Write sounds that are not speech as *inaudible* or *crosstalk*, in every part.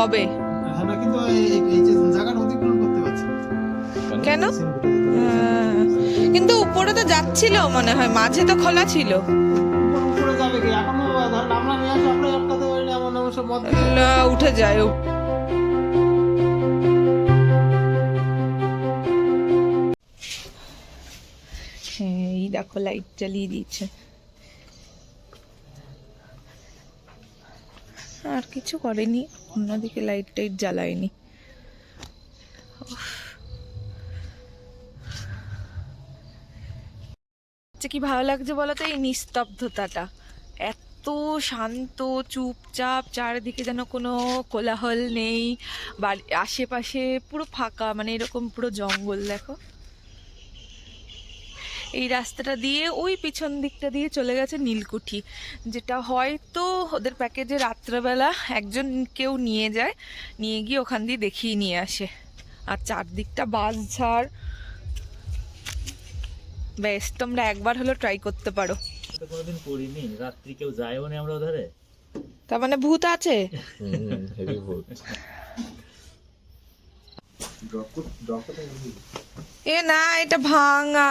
হবে হ্যাঁ। কেন। হ্যাঁ। কিন্তু উপরে তো যাচ্ছিল মনে হয় মাঝে তো খোলা ছিল না উঠে যায়। হ্যাঁ এই দেখো লাইট জ্বালিয়ে দিয়েছে আর কিছু করেনি অন্যদিকে লাইট টাইট জ্বালায়নি। আচ্ছা কি ভালো লাগছে বলো তো এই নিস্তব্ধতাটা এত শান্ত, চুপচাপ, চারিদিকে যেন কোনো কোলাহল নেই, বাড়ি, আশেপাশে পুরো ফাঁকা মানে এরকম পুরো জঙ্গল, দেখো এই রাস্তাটা দিয়ে ওই পিছন দিকটা দিয়ে চলে গেছে নীলকুঠি। যেটা হয়তো ওদের প্যাকেজে রাত্রেবেলা একজন কেউ নিয়ে যায় নিয়ে গিয়ে ওখান দিয়ে দেখিয়ে নিয়ে আসে। আর চারদিকটা বাস ঝাড় বেশ তোমরা একবার হলো ট্রাই করতে পারো। কোনোদিন করিনি। রাত্রি কেউ যায়ও না আমরা ওধারে? তার মানে ভূত আছে? এ না এটা ভাঙা।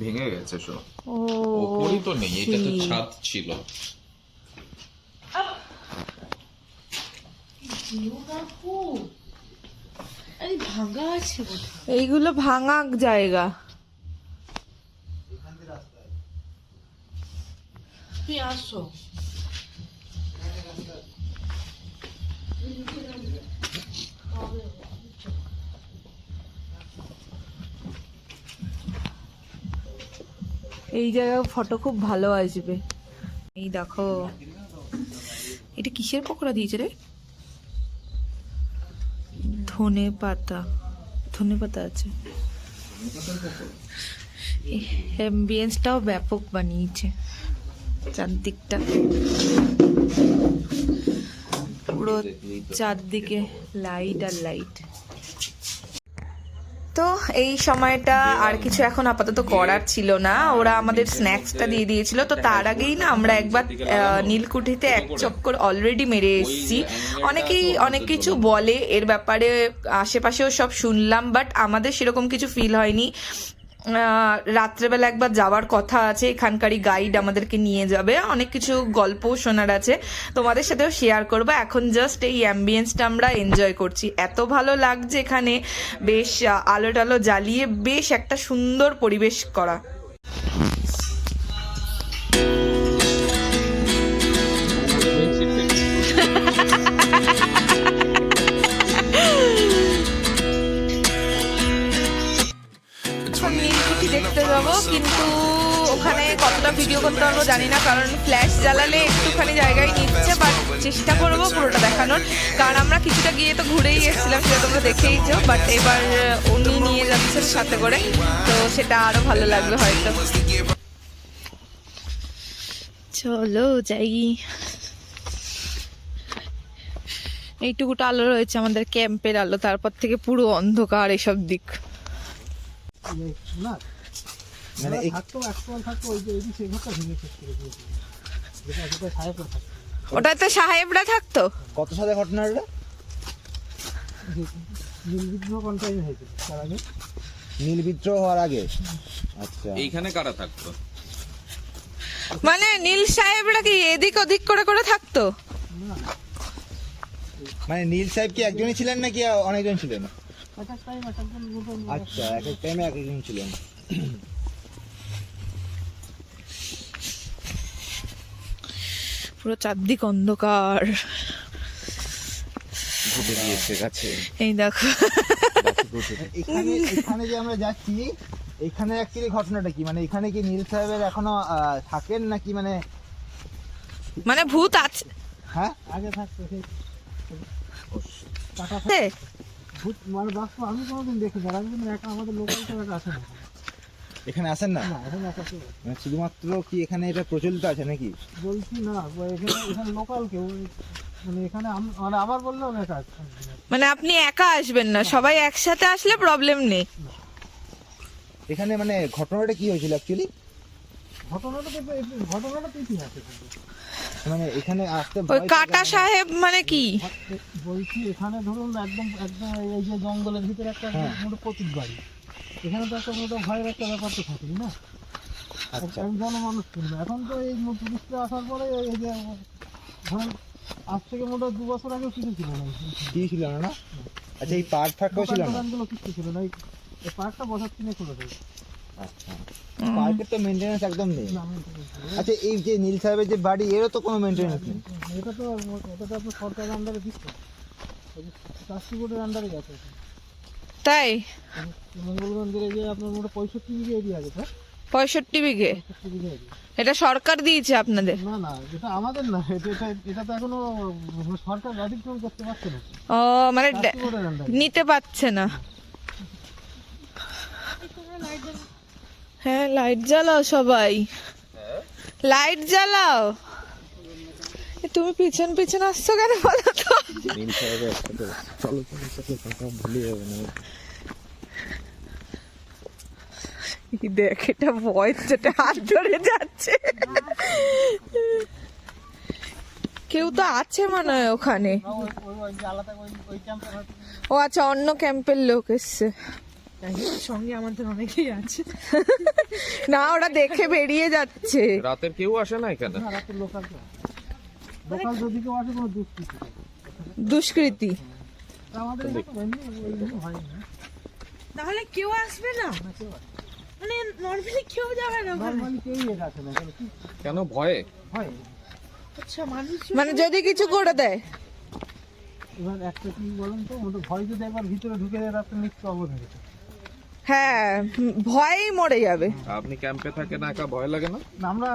ভেঙে গেছে সব। ও ওপরই তো নেই এটা তো ছাদ ছিল। এইগুলো ভাঙা জায়গা। এই জায়গায় ফটো খুব ভালো আসবে। এই দেখো। এটা কিসের পকোড়া দিয়েছে রে? ধনে পাতা। ধনে পাতা আছে। অ্যাম্বিয়েন্সটাও ব্যাপক বানিয়েছে। চারদিকটা। পুরো চারদিকে লাইট আর লাইট তো এই সময়টা আর কিছু এখন আপাতত করার ছিল না। ওরা আমাদের স্ন্যাক্সটা দিয়ে দিয়েছিল। তো তার আগেই না আমরা একবার নীলকুঠিতে এক চক্কর অলরেডি মেরে এসেছি। অনেকেই অনেক কিছু বলে এর ব্যাপারে আশেপাশেও সব শুনলাম বাট আমাদের সেরকম কিছু ফিল হয়নি। রাত্রেবেলা একবার যাওয়ার কথা আছে, এখানকারই গাইড আমাদেরকে নিয়ে যাবে। অনেক কিছু গল্প শোনার আছে। তোমাদের সাথেও শেয়ার করব। এখন জাস্ট এই অ্যাম্বিয়েন্সটা আমরা এনজয় করছি। এত ভালো লাগছে এখানে। বেশ আলো টালো জ্বালিয়ে বেশ একটা সুন্দর পরিবেশ করা। ভিডিও করতে পারব জানি না কারণ ফ্ল্যাশ জ্বালালে একটুখানি জায়গায় নিচ্ছে বাট চেষ্টা করব পুরোটা দেখানোর। কারণ আমরা কিছুটা গিয়ে তো ঘুরেই এসেছিলাম সেটা তোমরা দেখেই যাও বাট এবার উনি নিয়ে যাচ্ছেন সাথে করে তো সেটা আরও ভালো লাগবে হয়তো। চলো যাই। এইটুকুটা আলো রয়েছে আমাদের ক্যাম্পের আলো তারপর থেকে পুরো অন্ধকার এসব দিক। না মানে থাকতো একসময় থাকতো ওই যে ওই সেই ঘরটা ভেঙে শেষ করে দিয়েছিল যেটা যেটা সাহেবরা থাকতো। ওটাতে সাহেবরা থাকতো? কত সালে কন্টাইন হয়েছিল? তার আগে? নীল বিদ্রোহ হওয়ার আগে? আচ্ছা। এইখানে কারা থাকতো? মানে নীল সাহেবরা কি এদিক ওদিক করে করে থাকতো? মানে নীল সাহেব কি একজনই ছিলেন নাকি অনেকজন ছিলেন? আচ্ছা এক এক টাইমে এক একজন ছিলেন। পুরো চারদিক অন্ধকার। ঘুরে কাছে এই দেখো। এখানে এখানে যে আমরা যাচ্ছি এখানে অ্যাকচুয়ালি ঘটনাটা কি? মানে এখানে কি নীল সাহেবের এখনও থাকেন নাকি মানে মানে ভূত আছে হ্যাঁ? আগে থাকতো ভূত মানে বাস্তব আমি কোনোদিন দেখিনি। আর আমি কিন্তু একা আমাদের লোকাল একা আসে না। এখানে আসেন না? না এখন না। মানে শুধুমাত্র কি এখানে এটা প্রচলিত আছে নাকি? বলছি না এখানে এখানে লোকাল কেউ মানে এখানে মানে আমার বললে অনেক মানে আপনি একা আসবেন না সবাই একসাথে আসলে প্রবলেম নেই। এখানে মানে ঘটনাটা কি হয়েছিল অ্যাকচুয়ালি ঘটনাটা তো ঘটনাটা ইতিহাসে মানে এখানে আসতে ওই কাটা সাহেব মানে কি? বলছি এখানে ধরুন একদম একদম এই- যে জঙ্গলের ভিতরে একটা হ্যাঁ। মোটো প্রতীক বাড়ি। এখানে তো একটা মোটো ভয়ের একটা ব্যাপার তো থাকে না। আচ্ছা। এক জনমানুষ কিনবে এখন তো এই টুরিস্টরা আসার পরে এই যে ধরুন আজ থেকে মোটো দু বছর আগেও কিছু ছিল না কি ছিল না না? আচ্ছা এই পার্ক ফার্কও ছিল না? দোকানগুলো কিছু ছিল না। এই- পার্কটা বছর কিনে করে দেয় আচ্ছা। পার্কের তো মেনটেন্যান্স একদম নেই। আমি। আচ্ছা এই যে নীল সাহেবের যে বাড়ি এরও তো কোনো মেনটেন্যান্স নেই? এটা তো এটা তো আপনার সরকারের আন্ডারে দিচ্ছে। ট্রাস্টি বোর্ডের আন্ডারে গেছে। তাই? পঁয়ষট্টি বিঘে এটা সরকার দিয়েছে আপনাদের? না না এটা আমাদের না এটা এটা এটা তো এখনও সরকার অধিগ্রহণ করতে পারছে না। ও মানে নিতে পারছে না। হ্যাঁ লাইট জ্বালাও সবাই। লাইট জ্বালাও। তুমি পিছন পিছন আসছো কেন বলো তো? চলো দেখ এটা ভয়েস যেটা হাত ধরে যাচ্ছে। কেউ তো আছে মনে হয় ওখানে। ও আচ্ছা অন্য ক্যাম্পের লোক এসছে। সঙ্গে আমাদের অনেকেই আছে। না ওরা দেখে বেরিয়ে যাচ্ছে। রাতের কেউ আসে না এখানে? লোকাল যদি কেউ আসে কোনো দুষ্কৃতি নেই। দুষ্কৃতি। আমাদের তাহলে কেউ আসবে না? মানে নর্মালি কেউ যাবে না নর্মালি কেউই আসে না কেন ভয়ে? হয় আচ্ছা মানুষ মানে যদি কিছু করে দেয়। এবার একটা কি বলেন তো ভয় যদি একবার ভিতরে ঢুকে যায় রাস্তা মৃত্যু অবধ হয়ে ভয়েই মরে যাবে। আপনি ক্যাম্পে থাকেন একা ভয় লাগে না? না, আমরা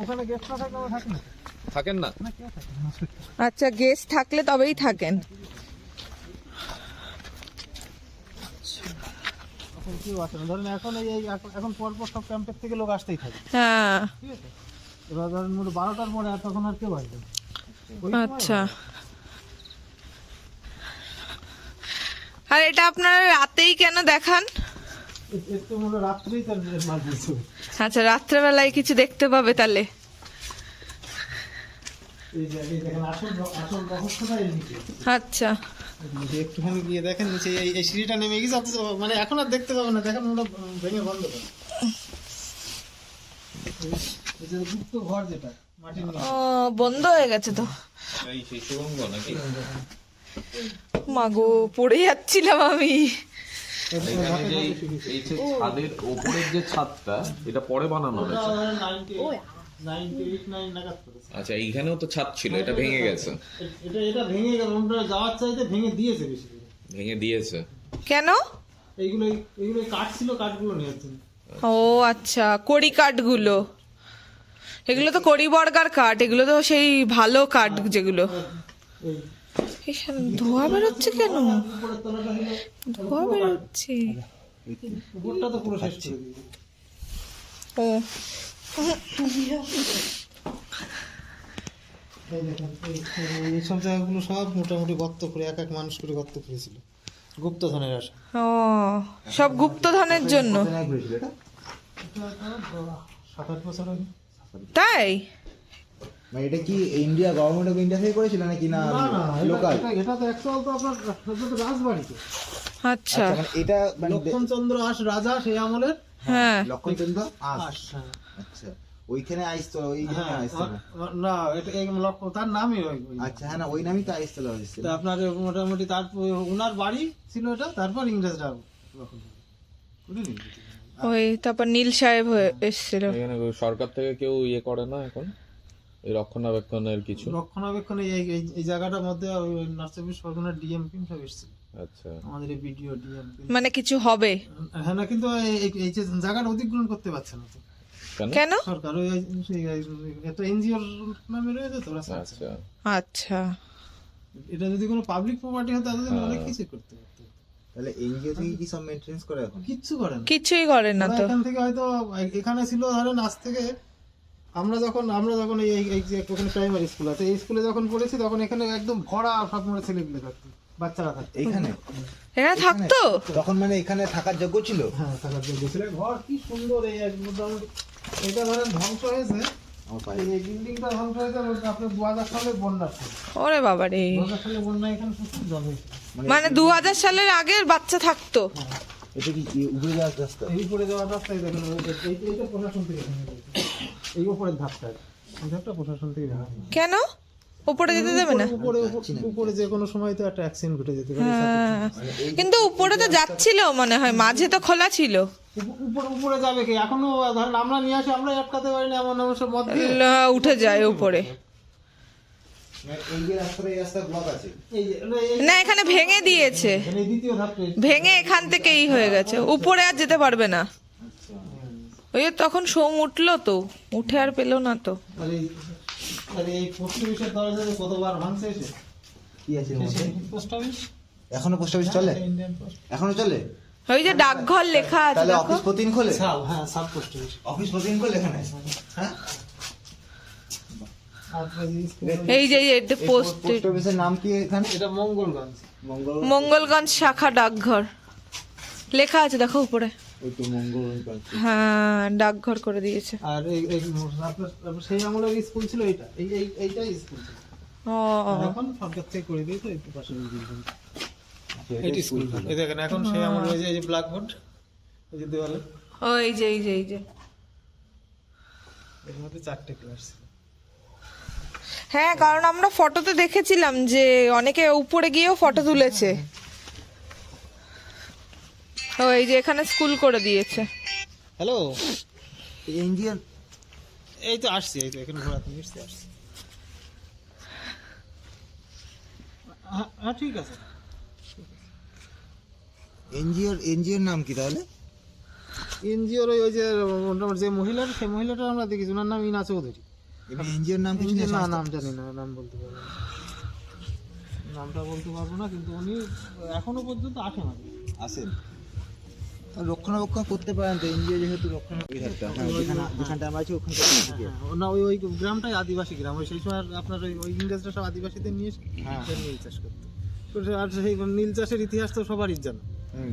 ওখানে গেস্ট না থাকলে আমরা থাকি না। থাকেন না? আচ্ছা গেস্ট থাকলে তবেই থাকেন। এখন কেউ আসে না। ধরেন এখন এই এই এখন- এখন পরপর সব ক্যাম্পের থেকে লোক আসতেই থাকে। হ্যাঁ। ঠিক আছে? এবার ধরেন মোট বারোটার পরে আর তখন আর কেউ আসবে না। ওই সময় আচ্ছা। আর এটা আপনারা রাতেই কেন দেখান? আচ্ছা রাত্রেবেলায় কিছু দেখতে পাবে তাহলে? আচ্ছা। একটুখানি গিয়ে দেখেন নিচে এই এই সিঁড়িটা নেমে গেছে মানে এখন আর দেখতে পাবেন না দেখেন ওটা ভেঙে বন্ধ করে। এই যে গুপ্ত ঘর যেটা ও বন্ধ হয়ে গেছে তো? মাগো পড়ে যাচ্ছিলাম আমি। এখানে যে এই- এই যে ছাদের ওপরের যে ছাদটা এটা পরে বানানো হয়েছে। আচ্ছা এইখানেও তো ছাদ ছিল এটা ভেঙে গেছে। এটা এটা ভেঙে গেল আমরা যাওয়ার চাইতে ভেঙে দিয়েছে বেশি ভেঙে দিয়েছে। কেন? এইগুলো এইগুলো কাঠ ছিল কাঠগুলো ও আচ্ছা কড়ি কাঠগুলো। এগুলো তো কড়ি বর্গার কাঠ এগুলো তো সেই ভালো কাঠ যেগুলো। এখানে ধোয়া বেরোচ্ছে কেন? ধোয়া বেরোচ্ছে। ও। এই দেখেন এই- এই- এই সব জায়গাগুলো সব মোটামুটি গর্ত করে এক এক মানুষ করে গর্ত করেছিল। গুপ্তধনের আশা। ও সব গুপ্তধনের জন্য। সাত আট বছর আগে। তাই? মানে এটা কি ইন্ডিয়া গভর্নমেন্ট অফ ইন্ডিয়া থেকে করেছিল নাকি না লোকাল এটা- তো অ্যাকচুয়াল তো আপনার রাজবাড়িতে। আচ্ছা। মানে এটা মানে লক্ষণচন্দ্র আস রাজা সেই আমলের হ্যাঁ। লক্ষণচন্দ্র আস। হ্যাঁ। আচ্ছা ওইখানে আইসতো ওইখানে হ্যাঁ, আইসতো না এটা এই লক্ষ্য তার নামই ওই। আচ্ছা হ্যাঁ না ওই নামই তো আইসতো হয়েছিল তা আপনার মোটামুটি তারপর ওনার বাড়ি ছিল এটা তারপর ইংরেজরা ওই তারপর নীল সাহেব হয়ে এসেছিল। সরকার থেকে কেউ ইয়ে করে না এখন? রক্ষণাবেক্ষণের কিছু? রক্ষণাবেক্ষণে এই এই- জায়গাটার মধ্যে ওই নর্থ চব্বিশ পরগনার ডিএমপি সব এসেছিল আচ্ছা। আমাদের এই বিডিও ডিএমপি মানে কিছু হবে? হ্যাঁ না কিন্তু এই- যে জায়গাটা অধিগ্রহণ করতে পারছে না তো। কেন? সরকার ওই একটা এনজিওর নামে রয়েছে তো আচ্ছা। আচ্ছা। এটা যদি কোনো পাবলিক প্রপার্টি হতো তাহলে অনেক কিছু করতে পারতো তাহলে এনজিও থেকে কি সব মেনটেন্স করে এখন? কিচ্ছু করে না। কিছুই করে না তো। এখান থেকে হয়তো এখানে ছিল ধরেন আজ থেকে আমরা যখন আমরা যখন এই যে ওখানে প্রাইমারি স্কুল আছে এই স্কুলে যখন পড়েছি তখন এখানে একদম ভরা সব মানে ছেলেগুলো থাকতো বাচ্চারা থাকতো। এখানে এখানে থাকতো? তখন মানে এখানে থাকার যোগ্য ছিল? হ্যাঁ থাকার যোগ্য ছিল। ঘর কি সুন্দর এই এক মোটামুটি এটা ধরেন ধ্বংস হয়েছে। এই বিল্ডিংটা ধ্বংস হয়েছে আপনার দু হাজার সালে বন্যা ছিল। ওরে বাবা রে। দু হাজার সালে বন্যা এখানে প্রচুর জল হয়েছিল মানে দু হাজার সালের আগের বাচ্চা থাকতো। এটা কি উপরে যাওয়ার রাস্তা? উপরে যাওয়ার রাস্তায় দেখেন এইটা প্রশাসন থেকে। এই উপরের ধাপটা। এই ধাপটা প্রশাসন থেকে কেন? উপরে যেতে দেবে না? উপরে উপরে- উপরে যে কোনো সময় তো একটা অ্যাক্সিডেন্ট ঘটে যেতে পারে। হ্যাঁ। কিন্তু উপরে তো যাচ্ছিল মনে হয় মাঝে তো খোলা ছিল। উপরে উপরে যাবে কি? এখনও ধরেন আমরা নিয়ে আসি আমরা আটকাতে পারি না এমন এমন সব মত উঠে যায় উপরে। না, এখানে ভেঙে দিয়েছে। মানে এই দ্বিতীয় ধাপটা। ভেঙে এখান থেকেই হয়ে গেছে। উপরে আর যেতে পারবে না। ওই তখন সোম উঠল তো উঠে আর পেল না তো। আর এই আর এই পোস্ট অফিসের দরজা যে কতবার ভাঙছে এসে? কি আছে এর মধ্যে? পোস্ট অফিস এখনও পোস্ট অফিস চলে? এখনও চলে? ওই যে ডাকঘর লেখা আছে তাহলে অফিস প্রতিদিন খোলে? হ্যাঁ সাব পোস্ট অফিস অফিস প্রতিদিন খোলে এখানে? হ্যাঁ? এই যে যে পোস্ট পোস্ট অফিসের নাম কি এখানে? এটা মঙ্গলগঞ্জ। মঙ্গলগঞ্জ শাখা ডাকঘর। লেখা আছে দেখো উপরে। হ্যাঁ ডাকঘর করে দিয়েছে। আর এই এই সেই আমলের স্কুল ছিল এইটা? এই এই এইটাই স্কুল ছিল। ও এখন সরকার থেকে করে দিয়েছে একটু পাশে বিল্ডিং স্কুল এই দেখেন এখন সেই আমলের ওই যে এই যে ব্ল্যাকবোর্ড এই যে দেওয়ালে। ওই যে এই যে এই যে। এর মধ্যে চারটে ক্লাস ছিল। হ্যাঁ কারণ আমরা ফটোতে দেখেছিলাম যে অনেকে উপরে গিয়েও ফটো তুলেছে। ও এই যে এখানে স্কুল করে দিয়েছে। হ্যালো? এনজিও এই তো আসছি এই তো এখানে ঘোরাতে মিশতে আসছি হ্যাঁ হ্যাঁ ঠিক আছে। এনজিওর এনজিওর নাম কি তাহলে? এনজিওর ওই ওই যে মোটামুটি যে মহিলার সেই মহিলাটা আমরা দেখেছি ওনার নাম ইনা চৌধুরী। এনজিওর নাম কিছু নেই না নাম জানি না নাম বলতে পারব না। নামটা বলতে পারব না কিন্তু উনি এখনও পর্যন্ত আসে না। আসেন। রক্ষণাবেক্ষণ করতে পারেন তো এনজিও যেহেতু রক্ষণাবেক্ষণ হ্যাঁ যেখানে যেখানটা আমরা আছি ওখানটা হ্যাঁ, না ওই ওই গ্রামটাই আদিবাসী গ্রাম। ওই সেই সময় আপনার ওই ওই ইংরেজরা সব আদিবাসীদের নিয়ে হ্যাঁ। নীল চাষ করতো। আর সেই নীল চাষের ইতিহাস তো সবারই জানা।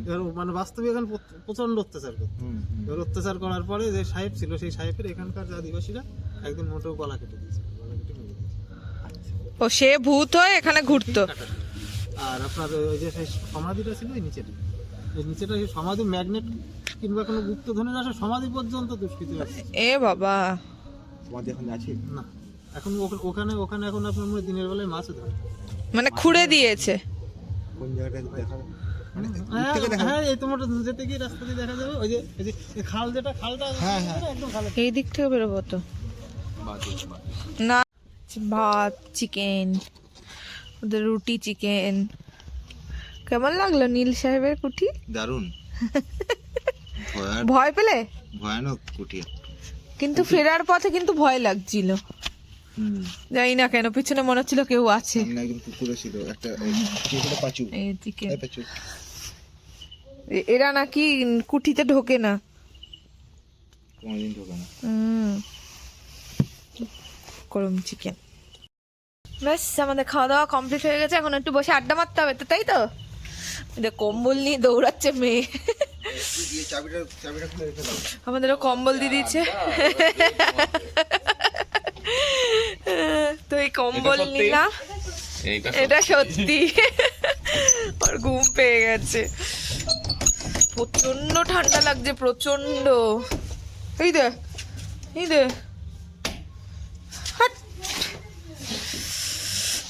এবার মানে বাস্তবে এখানে প্রচ- প্রচণ্ড অত্যাচার করতো। এবার অত্যাচার করার পরে যে সাহেব ছিল সেই সাহেবের এখানকার যে আদিবাসীরা একদিন মোটেও গলা কেটে দিয়েছে। গলা কেটে মেরে ও সে ভূত হয়ে এখানে ঘুরতো। আর আপনার ওই- ওই যে সেই সমাধিটা ছিল ওই নিচেটা এই নিচেটা সমাধি ম্যাগনেট কিংবা কোনো গুপ্তধনের আসে সমাধি পর্যন্ত দুষ্কৃতি আছে এ বাবা। তোমাদের এখন আছে? না এখন ওখ- ওখানে ওখানে এখন আপনার মনে হয় দিনের বেলায় মাছ ধরে। মানে খুঁড়ে দিয়েছে। কোন জায়গাটা দেখাবো মানে হ্যাঁ দেখা হ্যাঁ এই তোমার যেতে গিয়ে রাস্তা দেখা যাবে। ওই যে এই যে এই খাল যেটা খালটা। একদম খালে। এই দিক থেকে বেরোবো তো। না ভাত চিকেন ওদের রুটি চিকেন। কেমন লাগল নীল সাহেবের কুঠি? দারুণ। *laughs* ভয়ান ভয় পেলে? ভয়ানক কুটিয়া কিন্তু ফেরার পথে কিন্তু ভয় লাগছিল। জানি না কেন পিছনে মনে হচ্ছিল কেউ আছে। ছিল একটা পাঁচু। এরা নাকি কুঠিতে ঢোকে না। কোনোদিন ঢোকে না। হুম। গরম চিকেন ব্যাস আমাদের খাওয়া দাওয়া কমপ্লিট হয়ে গেছে এখন একটু বসে আড্ডা মারতে হবে তো তাই তো? যে কম্বল নিয়ে দৌড়াচ্ছে মেয়ে। আমাদেরও কম্বল দিয়ে দিচ্ছে তো এই কম্বল? নিলাম। এটা সত্যি। ওর ঘুম পেয়ে গেছে। প্রচণ্ড ঠান্ডা লাগছে প্রচণ্ড এই দে এই দে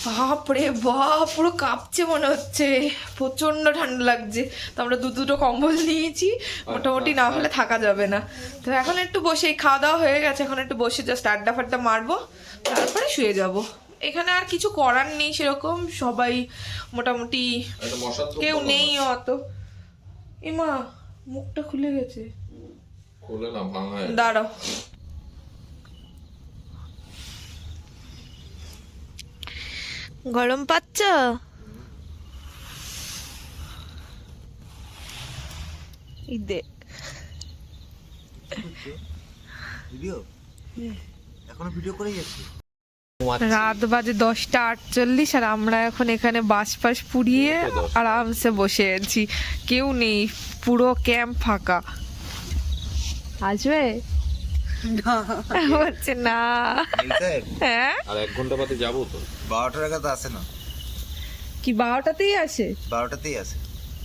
বাপরে বাপ পুরো কাঁপছে মনে হচ্ছে। প্রচণ্ড ঠান্ডা লাগছে। তো আমরা দু দুটো কম্বল নিয়েছি। মোটামুটি না হলে থাকা যাবে না। তো এখন একটু বসে এই খাওয়া দাওয়া হয়ে গেছে। এখন একটু বসে জাস্ট আড্ডা ফাড্ডা মারবো। তারপরে শুয়ে যাব। এখানে আর কিছু করার নেই সেরকম। সবাই মোটামুটি কেউ নেই। অত। এমা মুখটা খুলে গেছে। খুলে না দাঁড়াও। গরম পাচ্ছ? এই ভিডিও? এখনও ভিডিও করেই যাচ্ছে। রাত বাজে দশটা আটচল্লিশ আর আমরা এখন এখানে বাস ফাস পুড়িয়ে আরামসে বসে আছি। কেউ নেই পুরো ক্যাম্প ফাঁকা। আসবে বলছে না। হ্যাঁ? আর এক ঘণ্টা বাদে যাব তো। বারোটার আগে তো আসে না। কি বারোটাতেই আসে? বারোটাতেই আসে।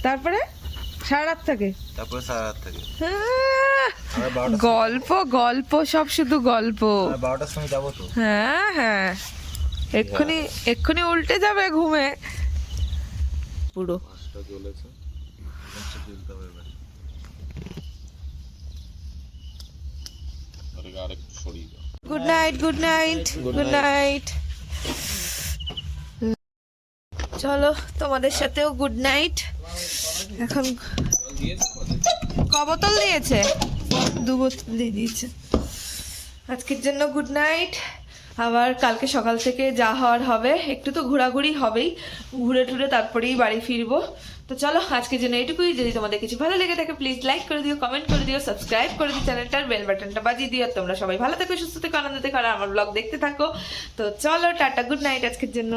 তারপরে? সারা রাত থাকে। তারপরে সারা রাত থাকে গল্প গল্প সব শুধু গল্প। বারোটার সময় যাব তো। হ্যাঁ হ্যাঁ। এক্ষুনি এক্ষুনি উল্টে যাবে ঘুমে। পুরো। জ্বলেছে আরে আরেকটু সরিয়ে দাও good night good night good night চলো তোমাদের সাথেও গুড নাইট এখন ক বোতল দিয়েছে? দু বোতল দিয়ে দিয়েছে। আজকের জন্য গুড নাইট আবার কালকে সকাল থেকে যা হওয়ার হবে একটু তো ঘোরাঘুরি হবেই। ঘুরে টুরে তারপরেই বাড়ি ফিরবো। তো চলো, আজকের জন্য এটুকুই যদি তোমাদের কিছু ভালো লেগে থাকে প্লিজ লাইক করে দিও কমেন্ট করে দিও সাবস্ক্রাইব করে দিও চ্যানেলটার বেল বাটনটা বাজিয়ে দিও। তোমরা সবাই ভালো থেকো, সুস্থ থেকো, আনন্দ থেকো, আর আমার ব্লগ দেখতে থাকো। তো চলো, টাটা গুড নাইট আজকের জন্য।